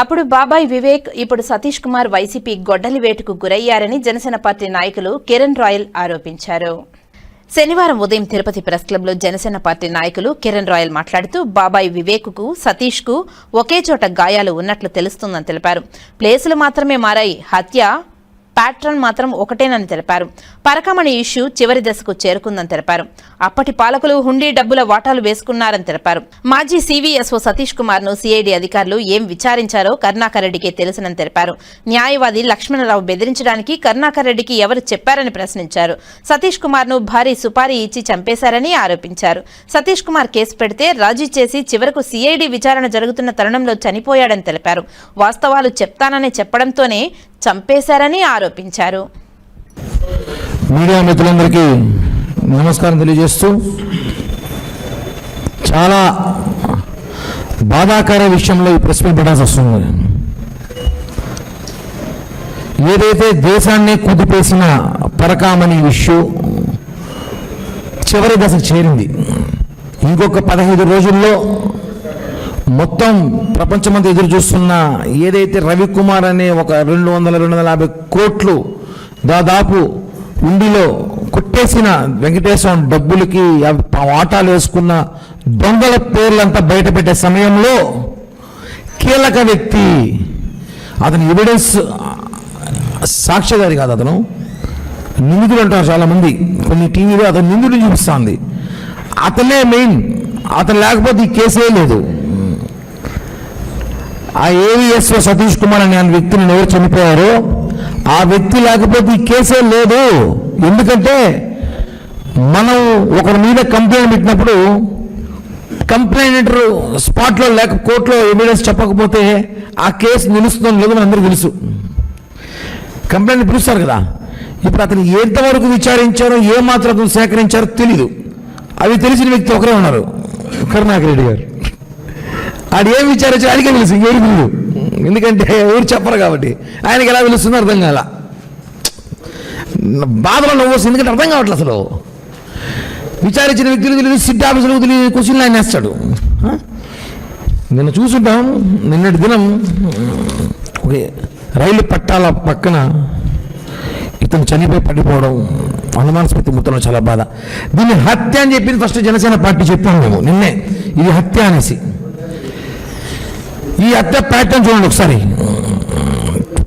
అప్పుడు బాబాయ్ వివేక్ ఇప్పుడు సతీష్ కుమార్ వైసీపీ గొడ్డలి వేటుకు గురయ్యారని జనసేన పార్టీ నాయకులు కిరణ్ రాయల్ ఆరోపించారు. శనివారం ఉదయం తిరుపతి ప్రెస్ క్లబ్లో జనసేన పార్టీ నాయకులు కిరణ్ రాయల్ మాట్లాడుతూ బాబాయ్ వివేక్కు సతీష్కు ఒకే చోట గాయాలు ఉన్నట్లు తెలుస్తుందని తెలిపారు. ప్లేసులు మాత్రమే మారాయి. హత్య ప్యాట్రన్ మాత్రం ఒకటేనని తెలిపారు. పరకమణి ఇష్యూ చివరి దశకు చేరుకుందని తెలిపారు. అప్పటి పాలకులు హుండీ డబ్బుల వాటాలు వేసుకున్నారని తెలిపారు. మాజీ సీవీఎస్ఓ సతీష్ కుమార్ను సిఐడి అధికారులు ఏం విచారించారో కరుణాకర్ రెడ్డికే తెలుసునని తెలిపారు. న్యాయవాది లక్ష్మణరావు బెదిరించడానికి కరుణాకర్ రెడ్డికి ఎవరు చెప్పారని ప్రశ్నించారు. సతీష్ కుమార్ను భారీ సుపారీ ఇచ్చి చంపేశారని ఆరోపించారు. సతీష్ కుమార్ కేసు పెడితే రాజీ చేసి చివరకు సిఐడి విచారణ జరుగుతున్న తరుణంలో చనిపోయాడని తెలిపారు. వాస్తవాలు చెప్తానని చెప్పడంతోనే చంపేశారని ఆరోపించారు. మీడియా మిత్రులందరికీ నమస్కారం తెలియజేస్తూ చాలా బాధాకర విషయంలో ఈ ప్రశ్న పడాల్సి పెట్టాల్సి వస్తుంది. ఏదైతే దేశాన్ని కుదిపేసిన పరకామణి ఇష్యూ చివరి దశకు చేరింది. ఇంకొక పదహైదు రోజుల్లో మొత్తం ప్రపంచమంతా ఎదురు చూస్తున్న ఏదైతే రవికుమార్ అనే ఒక రెండు వందల రెండు వందల యాభై కోట్లు దాదాపు ఉండిలో కొట్టేసిన వెంకటేశ్వరం డబ్బులకి అవి వాటాలు వేసుకున్న దొంగల పేర్లంతా బయట పెట్టే సమయంలో కీలక వ్యక్తి అతని ఎవిడెన్స్ సాక్ష్యదారి కాదు అతను. నిందితుడు అంటారు చాలామంది. కొన్ని టీవీలో అతను నిందితుడు చూపిస్తుంది. అతనే మెయిన్. అతను లేకపోతే ఈ కేసే లేదు. ఆ ఏవిఎస్ఓ సతీష్ కుమార్ అనే ఆయన వ్యక్తిని ఎవరు చనిపోయారో? ఆ వ్యక్తి లేకపోతే ఈ కేసే లేదు. ఎందుకంటే మనం ఒకరి మీద కంప్లైంట్ పెట్టినప్పుడు కంప్లైంట్ స్పాట్లో లేక కోర్టులో ఎవిడెన్స్ చెప్పకపోతే ఆ కేసు నిలుస్తుందో లేదో మనందరికీ తెలుసు. కంప్లైంట్ పిలుస్తారు కదా. ఇప్పుడు అతను ఎంతవరకు విచారించారో ఏ మాత్రం అతను సేకరించారో తెలీదు. అవి తెలిసిన వ్యక్తి ఒకరే ఉన్నారు. కరుణాకర్ రెడ్డి గారు. ఆడు ఏం విచారించారు ఆయనకే తెలుసు ఇంకెవరు తెలియదు ఎందుకంటే ఎవరు చెప్పరు కాబట్టి. ఆయనకి ఎలా తెలుస్తుందో అర్థం కాల. బాధలో నవ్వుస్తుంది ఎందుకంటే అర్థం కావట్లేదు అసలు. విచారించిన వ్యక్తులు తెలియదు సిట్ ఆఫీసులకు తెలియదు క్వశ్చన్లు ఆయన వేస్తాడు. నిన్న చూసుంటాం నిన్నటి దినం ఒకే రైలు పట్టాల పక్కన ఇతను చనిపోయి పడిపోవడం అనుమానాస్పతి మొత్తంలో చాలా బాధ. దీన్ని హత్య అని చెప్పింది ఫస్ట్ జనసేన పార్టీ చెప్పాము మేము నిన్నే. ఇది హత్య అనేసి. ఈ హత్య ప్యాటర్న్ చూడండి ఒకసారి.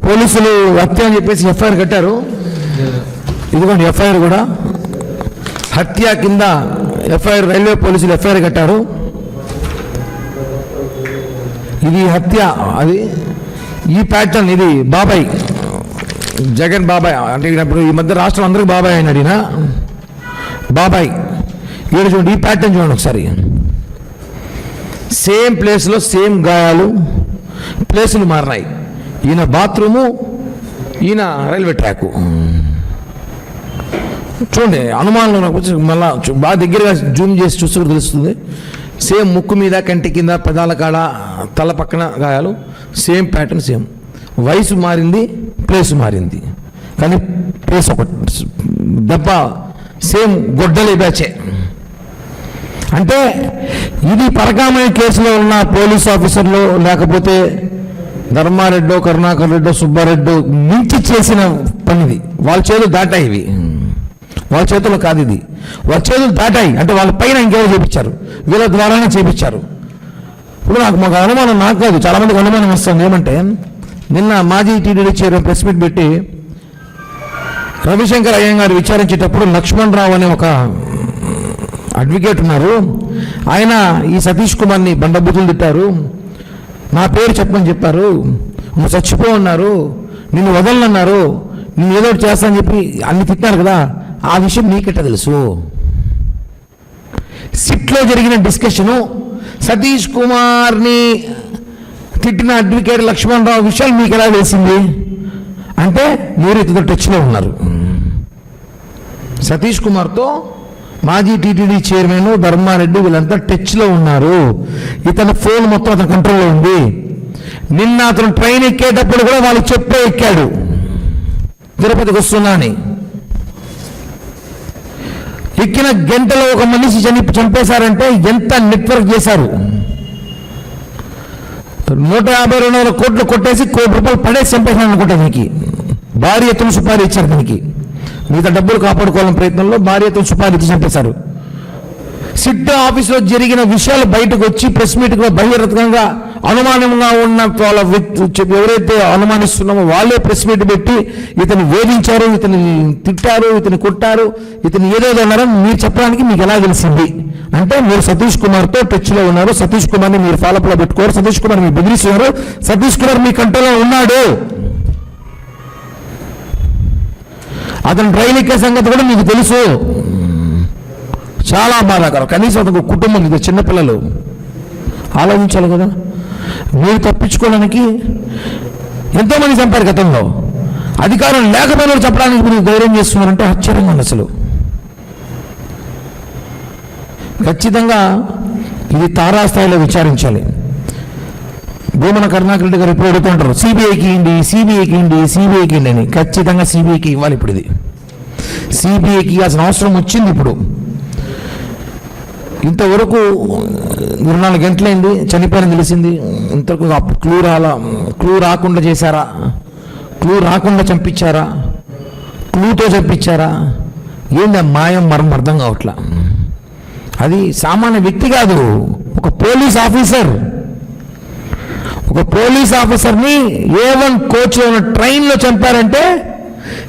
పోలీసులు హత్య అని చెప్పేసి ఎఫ్ఐఆర్ కట్టారు. ఇదిగోండి ఎఫ్ఐఆర్ కూడా. హత్య కింద ఎఫ్ఐఆర్ రైల్వే పోలీసులు ఎఫ్ఐఆర్ కట్టారు. ఇది హత్య అది ఈ ప్యాటర్న్ ఇది బాబాయ్. జగన్ బాబాయ్ అంటే ఇప్పుడు ఈ మధ్య రాష్ట్రం అందరికీ బాబాయ్ అని అడిగిన బాబాయ్. ఈరోజు చూడండి ఈ ప్యాటర్న్ చూడండి ఒకసారి. సేమ్ ప్లేస్లో సేమ్ గాయాలు ప్లేసులు మారినాయి. ఈయన బాత్రూము ఈయన రైల్వే ట్రాకు చూడండి అనుమానంలో నాకు వచ్చి మళ్ళా బాగా దగ్గరగా జూమ్ చేసి చూస్తే తెలుస్తుంది. సేమ్ ముక్కు మీద కంటి కింద పెదాల కాడ తల పక్కన గాయాలు సేమ్ ప్యాటర్న్ సేమ్ వయసు మారింది ప్లేస్ మారింది. కానీ ప్లేస్ ఒక దెబ్బ సేమ్ గొడ్డలి బ్యాచే అంటే ఇది పరకామణి కేసులో ఉన్న పోలీస్ ఆఫీసర్లు లేకపోతే ధర్మారెడ్డో కరుణాకర్ రెడ్డో సుబ్బారెడ్డో మించి చేసిన పనిది. వాళ్ళ చేతులు దాటాయి ఇవి. వాళ్ళ చేతుల్లో కాదు ఇది. వాళ్ళ చేతులు దాటాయి. అంటే వాళ్ళ పైన ఇంకేదో చేపించారు. వీళ్ళ ద్వారానే చేపించారు. ఇప్పుడు నాకు మాకు అనుమానం నాకు కాదు. చాలామందికి అనుమానం వస్తుంది. ఏమంటే నిన్న మాజీ టీడీడీ చైర్మన్ ప్రెస్ మీట్ పెట్టి రవిశంకర్ అయ్యంగారు విచారించేటప్పుడు లక్ష్మణ్ రావు అనే ఒక అడ్వకేట్ ఉన్నారు. ఆయన ఈ సతీష్ కుమార్ని బండబూతులు తిట్టారు. నా పేరు చెప్పమని చెప్పారు. నువ్వు చచ్చిపో ఉన్నారు నిన్ను వదలనన్నారు. నిన్ను ఏదో ఒకటి చేస్తా అని చెప్పి అన్ని తిట్టారు కదా. ఆ విషయం నీకెట్ట తెలుసు? సిట్లో జరిగిన డిస్కషను సతీష్ కుమార్ని తిట్టిన అడ్వకేట్ లక్ష్మణ్ రావు విషయాలు మీకు ఎలా తెలిసింది? అంటే మీరు ఇతను టచ్లో ఉన్నారు. సతీష్ కుమార్తో మాజీ టీటీడీ చైర్మన్ ధర్మారెడ్డి వీళ్ళంతా టచ్లో ఉన్నారు. ఇతని ఫోన్ మొత్తం అతని కంట్రోల్లో ఉంది. నిన్న అతను ట్రైన్ ఎక్కేటప్పుడు కూడా వాళ్ళు చెప్పే ఎక్కాడు. తిరుపతికి వస్తున్నా అని. ఎక్కిన గంటలో ఒక మనిషి చని చంపేశారంటే ఎంత నెట్వర్క్ చేశారు? నూట యాభై రెండు వందల కోట్లు కొట్టేసి కోటి రూపాయలు పడేసి చంపేసాను అనుకుంటా దీనికి. భారీ ఎత్తున సుపారీ ఇచ్చారు దీనికి. మిగతా డబ్బులు కాపాడుకోవాలని ప్రయత్నంలో భార్యతో ఎత్తున చంపేశారు. సిట్ ఆఫీసులో జరిగిన విషయాలు బయటకు వచ్చి ప్రెస్ మీట్గా బహిరంగంగా అనుమానంగా ఉన్న వాళ్ళ వ్యక్తి ఎవరైతే అనుమానిస్తున్నామో వాళ్ళే ప్రెస్ మీట్ పెట్టి ఇతను వేధించారు ఇతని తిట్టారు ఇతని కొట్టారు ఇతను ఏదేదో అన్నారో మీరు చెప్పడానికి మీకు ఎలా తెలిసింది అంటే మీరు సతీష్ కుమార్తో టచ్లో ఉన్నారు సతీష్ కుమార్ని మీరు ఫాలోప్లో పెట్టుకోరు సతీష్ కుమార్ మీరు బెదిరిస్తున్నారు సతీష్ కుమార్ మీ కంట్రోల్లో ఉన్నాడు. అతను ట్రైన్ ఎక్కే సంగతి కూడా మీకు తెలుసు. చాలా బాధాకరం. కనీసం అతనికి కుటుంబం ఇది చిన్నపిల్లలు ఆలోచించాలి కదా. మీరు తప్పించుకోవడానికి ఎంతోమంది చంపారు గతంలో. అధికారం లేకపోయినా చెప్పడానికి మీరు ధైర్యం చేస్తున్నారంటే ఆశ్చర్యంగా ఉంది అసలు. ఖచ్చితంగా ఇది తారాస్థాయిలో విచారించాలి. భూమన కరుణాకర్ రెడ్డి గారు ఇప్పుడు అడుగుతుంటారు సిబిఐకి ఇండి సిబిఐకి ఇండి సిబిఐకి ఇండి అని. ఖచ్చితంగా సిబిఐకి ఇవ్వాలి ఇప్పుడు ఇది. సిబిఐకి ఇవ్వాల్సిన అవసరం వచ్చింది ఇప్పుడు. ఇంతవరకు ఇరవై నాలుగు గంటలైంది చనిపోయిన తెలిసింది. ఇంతవరకు క్లూ రాలా క్లూ రాకుండా చేశారా? క్లూ రాకుండా చంపించారా? క్లూతో చంపించారా? ఏంది మాయం మరం అర్థం కావట్లా? అది సామాన్య వ్యక్తి కాదు ఒక పోలీస్ ఆఫీసర్. ఒక పోలీస్ ఆఫీసర్ని ఏ వన్ కోచ్ ఉన్న ట్రైన్లో చంపారంటే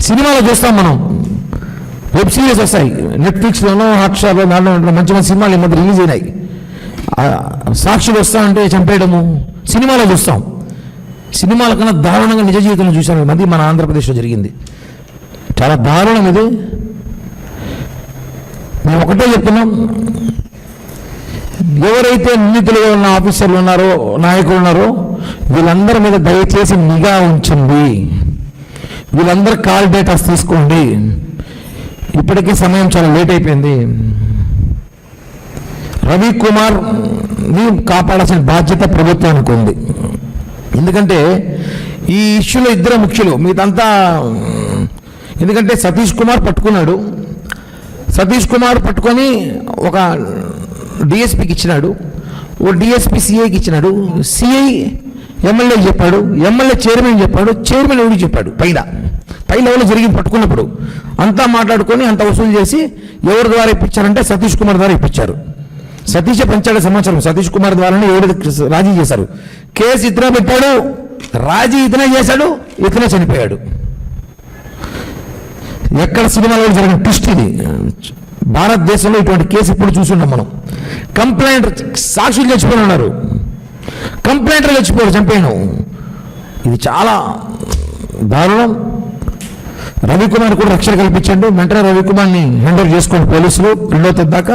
సినిమాలో చూస్తాం మనం. వెబ్ సిరీస్ వస్తాయి. నెట్ఫ్లిక్స్లోనో హాట్స్టార్లో దాంట్లో మంచి మంచి సినిమాలు ఈ మధ్య రిలీజ్ అయినాయి. సాక్షులు వస్తా అంటే చంపేయడము సినిమాలో చూస్తాం. సినిమాల కన్నా దారుణంగా నిజ జీవితంలో చూశాను. మంది మన ఆంధ్రప్రదేశ్లో జరిగింది. చాలా దారుణం ఇది. మేము ఒకటే చెప్తున్నాం. ఎవరైతే నిందితులుగా ఉన్న ఆఫీసర్లు ఉన్నారో నాయకులు ఉన్నారో వీళ్ళందరి మీద దయచేసి నిఘా ఉంచండి. వీళ్ళందరి కాల్ డేటాస్ తీసుకోండి. ఇప్పటికీ సమయం చాలా లేట్ అయిపోయింది. రవి కుమార్ని కాపాడాల్సిన బాధ్యత ప్రభుత్వానికి ఉంది. ఎందుకంటే ఈ ఇష్యూలో ఇద్దరు ముఖ్యులు మీదంతా ఎందుకంటే సతీష్ కుమార్ పట్టుకున్నాడు. సతీష్ కుమార్ పట్టుకొని ఒక డిఎస్పికి ఇచ్చినాడు. ఓ డిఎస్పి సిఐకి ఇచ్చినాడు. సిఐ ఎమ్మెల్యే చెప్పాడు. ఎమ్మెల్యే చైర్మన్ చెప్పాడు. చైర్మన్ ఎవరికి చెప్పాడు? పైన. పై లెవెల్ జరిగి పట్టుకున్నప్పుడు. అంతా మాట్లాడుకొని అంత వసూలు చేసి ఎవరి ద్వారా ఇప్పించారంటే సతీష్ కుమార్ ద్వారా ఇప్పించారు. సతీషే పంచాడు సమాచారం. సతీష్ కుమార్ ద్వారానే ఎవరు రాజీ చేశారు. కేసు ఇతనే పెట్టాడు రాజీ ఇతనే చేశాడు ఇతనే చనిపోయాడు. ఎక్కడ సినిమాలో జరిగిన ట్విస్ట్ ఇది. భారతదేశంలో ఇటువంటి కేసు ఇప్పుడు చూస్తున్నాం మనం. కంప్లైంట్ సాక్షులు చచ్చిపోయి ఉన్నారు. కంప్లైంట్లు చచ్చిపోయారు చంపాను ఇది చాలా దారుణం. రవికుమార్ కూడా రక్షణ కల్పించండి. వెంటనే రవికుమార్ని హ్యాండ్ చేసుకోండి పోలీసులు రెండో తేదీ దాకా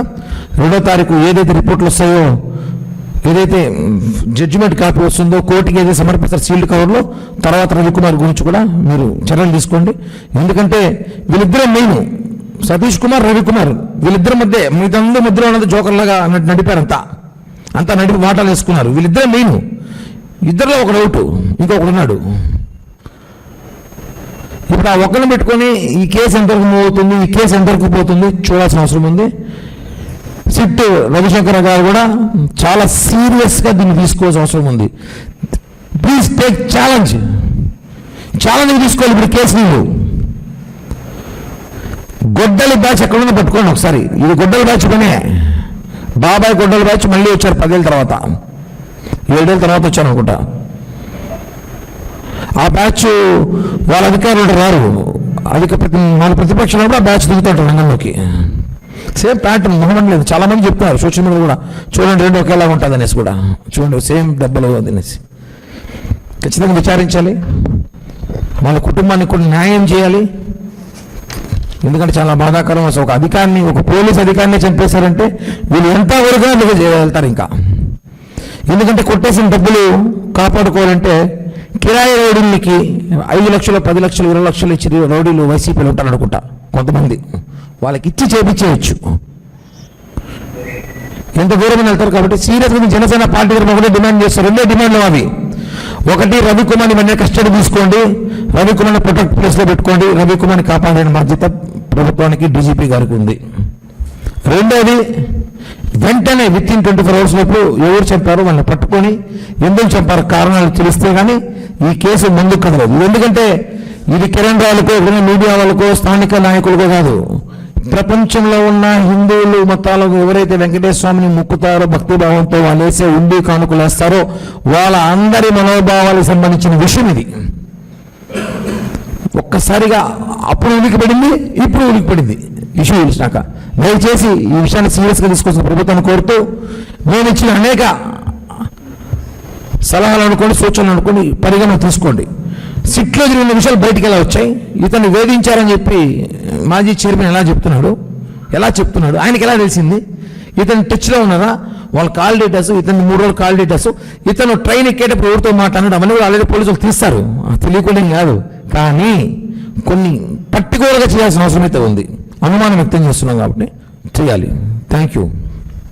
రెండో తారీఖు ఏదైతే రిపోర్ట్లు వస్తాయో ఏదైతే జడ్జిమెంట్ కాపీ వస్తుందో కోర్టుకి ఏదైతే సమర్పిస్తారు సీల్డ్ కవర్లో తర్వాత రవికుమార్ గురించి కూడా మీరు చర్యలు తీసుకోండి. ఎందుకంటే వీళ్ళిద్దరే మెయిన్ సతీష్ కుమార్ రవికుమార్ వీళ్ళిద్దరి మధ్య మీదందరి మధ్యలో ఉన్నది జోకర్లాగా అన్నట్టు నడిపారు అంతా అంతా నడిపి వాటాలు వేసుకున్నారు. వీళ్ళిద్దరే మెయిన్ ఇద్దరిలో ఒక డౌట్ ఇంకొకడున్నాడు ఇప్పుడు ఆ ఒక్కరిని పెట్టుకొని ఈ కేసు ఎంతవరకు మూవ్ అవుతుంది ఈ కేసు ఎంతవరకు పోతుంది చూడాల్సిన అవసరం ఉంది. సిట్ రవిశంకర్ గారు కూడా చాలా సీరియస్గా దీన్ని తీసుకోవాల్సిన అవసరం ఉంది. ప్లీజ్ టేక్ ఛాలెంజ్ ఛాలెంజ్ తీసుకోవాలి ఇప్పుడు కేసు నువ్వు గొడ్డలి బ్యాచ్ ఎక్కడున్నా పట్టుకోండి ఒకసారి. ఇది గొడ్డలి బ్యాచ్ పనే. బాబాయ్ గొడ్డలి బ్యాచ్ మళ్ళీ వచ్చారు పదేళ్ళ తర్వాత. ఏడేళ్ళ తర్వాత వచ్చాను అనుకుంటా ఆ బ్యాచ్ వాళ్ళ అధికారులు రారు. అధిక ప్రతి వాళ్ళ ప్రతిపక్షంలో ఆ బ్యాచ్ దిగుతుంటారు రంగంలోకి. సేమ్ ప్యాటర్న్ మొహం లేదు. చాలా మంది చెప్తున్నారు సోషల్ మీడియా కూడా చూడండి రెండు ఒకేలా ఉంటుంది అనేసి కూడా. చూడండి సేమ్ దెబ్బలు అనేసి ఖచ్చితంగా విచారించాలి. వాళ్ళ కుటుంబానికి కూడా న్యాయం చేయాలి. ఎందుకంటే చాలా బాధాకరం. అసలు ఒక అధికారిని ఒక పోలీస్ అధికారిని చంపేశారంటే వీళ్ళు ఎంత వరకు వెళ్తారు ఇంకా? ఎందుకంటే కొట్టేసిన డబ్బులు కాపాడుకోవాలంటే కిరాయి రౌడీలకి ఐదు లక్షలు పది లక్షలు ఇరవై లక్షలు ఇచ్చి రౌడీలు వైసీపీలో ఉంటారు అనుకుంటా కొంతమంది. వాళ్ళకి ఇచ్చి చేపించేయచ్చు. ఎంత దూరం వెళ్తారు కాబట్టి సీరియస్గా జనసేన పార్టీ తరఫున ఒకటే డిమాండ్ చేస్తారు. రెండే డిమాండ్లు అవి. ఒకటి రవికుమార్ని వెంటనే కస్టడీ తీసుకోండి. రవికుమార్ని ప్రొటెక్ట్ ప్లేస్లో పెట్టుకోండి. రవికుమార్ని కాపాడే బాధ్యత ప్రభుత్వానికి డీజీపీ గారికి ఉంది. రెండోది వెంటనే within twenty four hours లోపు ఎవరు చంపారో వాళ్ళని పట్టుకొని ఎందుకు చంపారో కారణాలు తెలిస్తే కానీ ఈ కేసు ముందుకు కదలదు. ఎందుకంటే ఇది కిరణ్ రావులకో ఎవరైనా మీడియా వాళ్ళకో స్థానిక నాయకులకో కాదు. ప్రపంచంలో ఉన్న హిందువులు మతాలకు ఎవరైతే వెంకటేశ్వర స్వామిని మొక్కుతారో భక్తిభావంతో వాళ్ళు వేసే ఉండి కానుకలేస్తారో వాళ్ళ అందరి మనోభావాలకు సంబంధించిన విషయం ఇది. ఒక్కసారిగా అప్పుడు ఉనికి పడింది ఇప్పుడు ఉనికి పడింది ఇష్యూ తెలిసినాక దయచేసి ఈ విషయాన్ని సీరియస్గా తీసుకొచ్చిన ప్రభుత్వాన్ని కోరుతూ నేను ఇచ్చిన అనేక సలహాలు అనుకోండి సూచనలు అనుకోండి పరిగణన తీసుకోండి. సిట్లో జరిగిన విషయాలు బయటికి ఎలా వచ్చాయి? ఇతన్ని వేధించారని చెప్పి మాజీ చైర్మన్ ఎలా చెప్తున్నాడు? ఎలా చెప్తున్నాడు? ఆయనకి ఎలా తెలిసింది? ఇతను టచ్లో ఉన్నారా? వాళ్ళ కాల్ డేటాస్ ఇతను మూడు రోజులు కాల్ డేటాస్ ఇతను ట్రైన్ ఎక్కేటప్పుడు ఎవరితో మాట్లాడడం అవన్నీ కూడా ఆల్రెడీ పోలీసులు తీస్తారు. తెలియకుండా ఏం కాదు. కానీ కొన్ని పర్టికులర్గా చేయాల్సిన అవసరం అయితే ఉంది. అనుమానం వ్యక్తం చేస్తున్నాం కాబట్టి చేయాలి. Thank you